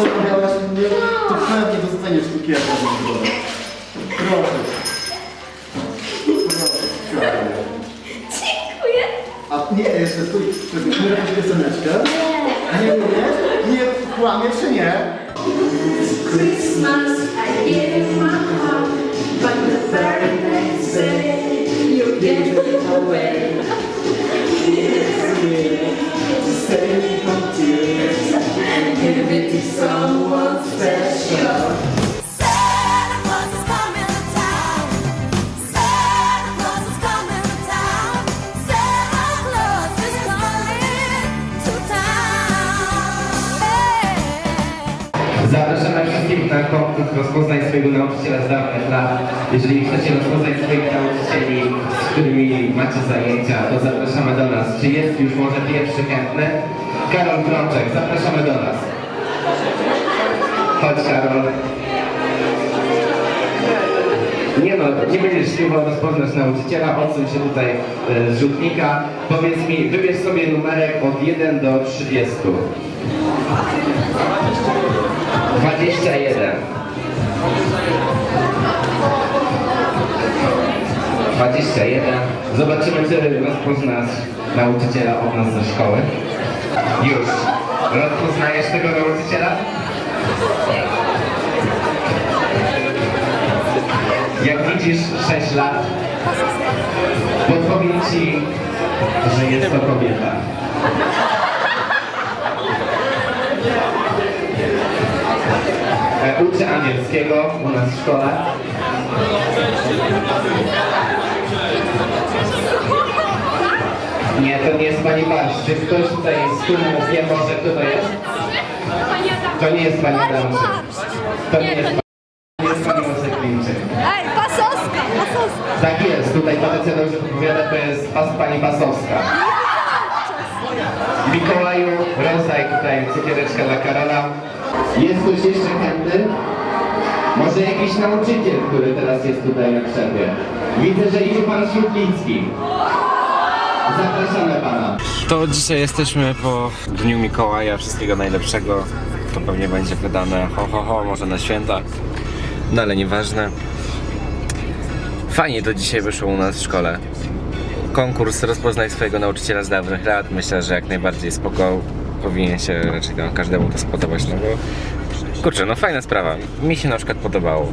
co robiłaś, mówię, to pewnie dostaniesz cukierka ze zgody. Proszę. Proszę, kochanie. Dziękuję. A nie, jeszcze stój, żeby jakąś pioseneczkę. A nie umiesz? Nie kłamie czy nie? Christmas, I give my heart, but the very next na konkurs rozpoznaj swojego nauczyciela z dawnych lat. Jeżeli chcecie rozpoznać swoich nauczycieli, z którymi macie zajęcia, to zapraszamy do nas. Czy jest już może pierwszy chętny? Karol Krączek, zapraszamy do nas. Chodź Karol. Nie no, nie będziesz śpiewał, rozpoznasz nauczyciela, odsuń się tutaj e, z rzutnika. Powiedz mi, wybierz sobie numerek od 1 do 30. 21. 21. Zobaczymy, czy rozpoznasz nauczyciela od nas ze szkoły. Już. Rozpoznajesz tego nauczyciela? Jak widzisz 6 lat, podpowiem ci, że jest to kobieta. E, Uczę angielskiego u nas w szkole. Nie, to nie jest pani Barsz. Czy ktoś tutaj z tłumu wie może kto to jest? To nie jest pani Adamczyk. To nie jest pani, nie jest pani Moseklińczyk. Ej, Pasowska, Pasowska. Tak jest, tutaj Patrycja dobrze odpowiada, to jest pas, pani Pasowska. Mikołaju, rozdaj tutaj cukiereczka dla Karola. Jest ktoś jeszcze chętny? Może jakiś nauczyciel, który teraz jest tutaj na przerwie. Widzę, że idzie pan Śrutlicki. Zapraszamy pana. To dzisiaj jesteśmy po Dniu Mikołaja, wszystkiego najlepszego. To pewnie będzie wydane ho ho ho, może na święta. No ale nieważne. Fajnie to dzisiaj wyszło u nas w szkole. Konkurs rozpoznaj swojego nauczyciela z dawnych lat. Myślę, że jak najbardziej spoko. Powinien się raczej tam każdemu to spodobać, no bo kurczę, no fajna sprawa. Mi się na przykład podobało.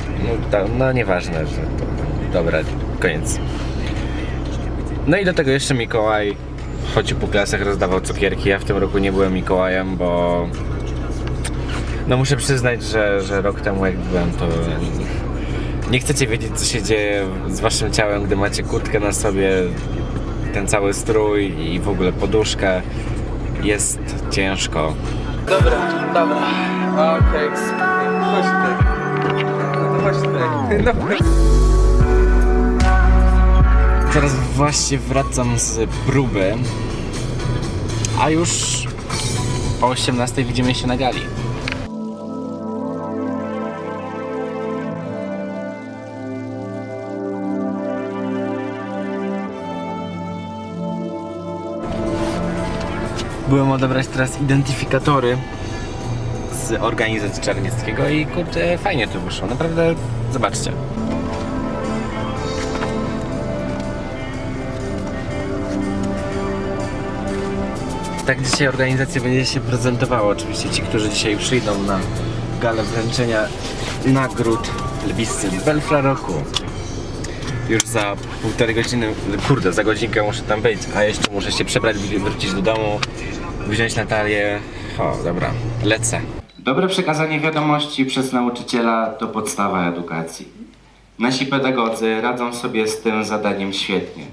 No, no nieważne, że to dobra, koniec. No i do tego jeszcze Mikołaj chodził po klasach, rozdawał cukierki. Ja w tym roku nie byłem Mikołajem, bo no muszę przyznać, że, że rok temu jak byłem, to nie chcecie wiedzieć co się dzieje z waszym ciałem, gdy macie kurtkę na sobie, ten cały strój i w ogóle poduszkę. Jest ciężko. Dobra, dobra. Okej, chodź tutaj. No chodź tutaj. Dobra. Teraz właśnie wracam z próby, a już o 18 widzimy się na gali. Byłem odebrać teraz identyfikatory z organizacji Czarnieckiego i kurde, fajnie to wyszło. Naprawdę, zobaczcie. Tak dzisiaj organizacja będzie się prezentowała. Oczywiście ci, którzy dzisiaj przyjdą na galę wręczenia nagród Lwiscy Belfra Roku. Już za półtorej godziny, kurde, za godzinkę muszę tam być, a jeszcze muszę się przebrać, wrócić do domu, wziąć Natalię. O, dobra, lecę. Dobre przekazanie wiadomości przez nauczyciela to podstawa edukacji. Nasi pedagodzy radzą sobie z tym zadaniem świetnie,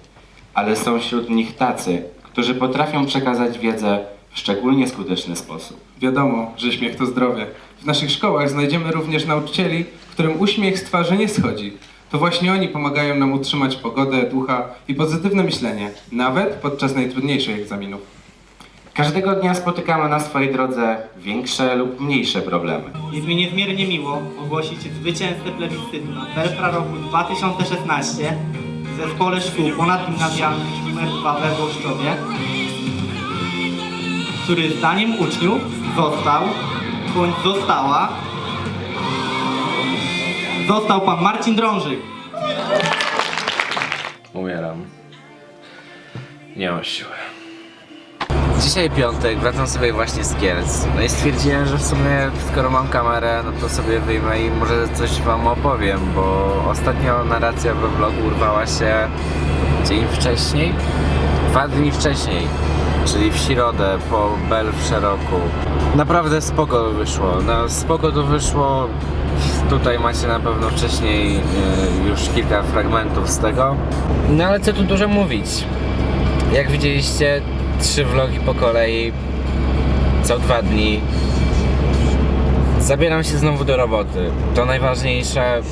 ale są wśród nich tacy, którzy potrafią przekazać wiedzę w szczególnie skuteczny sposób. Wiadomo, że śmiech to zdrowie. W naszych szkołach znajdziemy również nauczycieli, którym uśmiech z twarzy nie schodzi. To właśnie oni pomagają nam utrzymać pogodę, ducha i pozytywne myślenie, nawet podczas najtrudniejszych egzaminów. Każdego dnia spotykamy na swojej drodze większe lub mniejsze problemy. Jest mi niezmiernie miło ogłosić zwycięzcę plebiscytu na Belfra roku 2016 w Zespole Szkół Ponadgimnazjalnych nr 2 we Włoszczowie, który zdaniem uczniów został, bądź została, został pan Marcin Drążyk. Umieram. Nie mam siły. Dzisiaj piątek, wracam sobie właśnie z Kielc. No i stwierdziłem, że w sumie skoro mam kamerę, no to sobie wyjmę i może coś wam opowiem, bo ostatnio narracja we vlogu urwała się dzień wcześniej, dwa dni wcześniej, czyli w środę po Bel w Szeroku. Naprawdę spoko wyszło, no spoko to wyszło. Tutaj macie na pewno wcześniej e, już kilka fragmentów z tego. No ale co tu dużo mówić. Jak widzieliście, trzy vlogi po kolei, co dwa dni. Zabieram się znowu do roboty. To najważniejsze.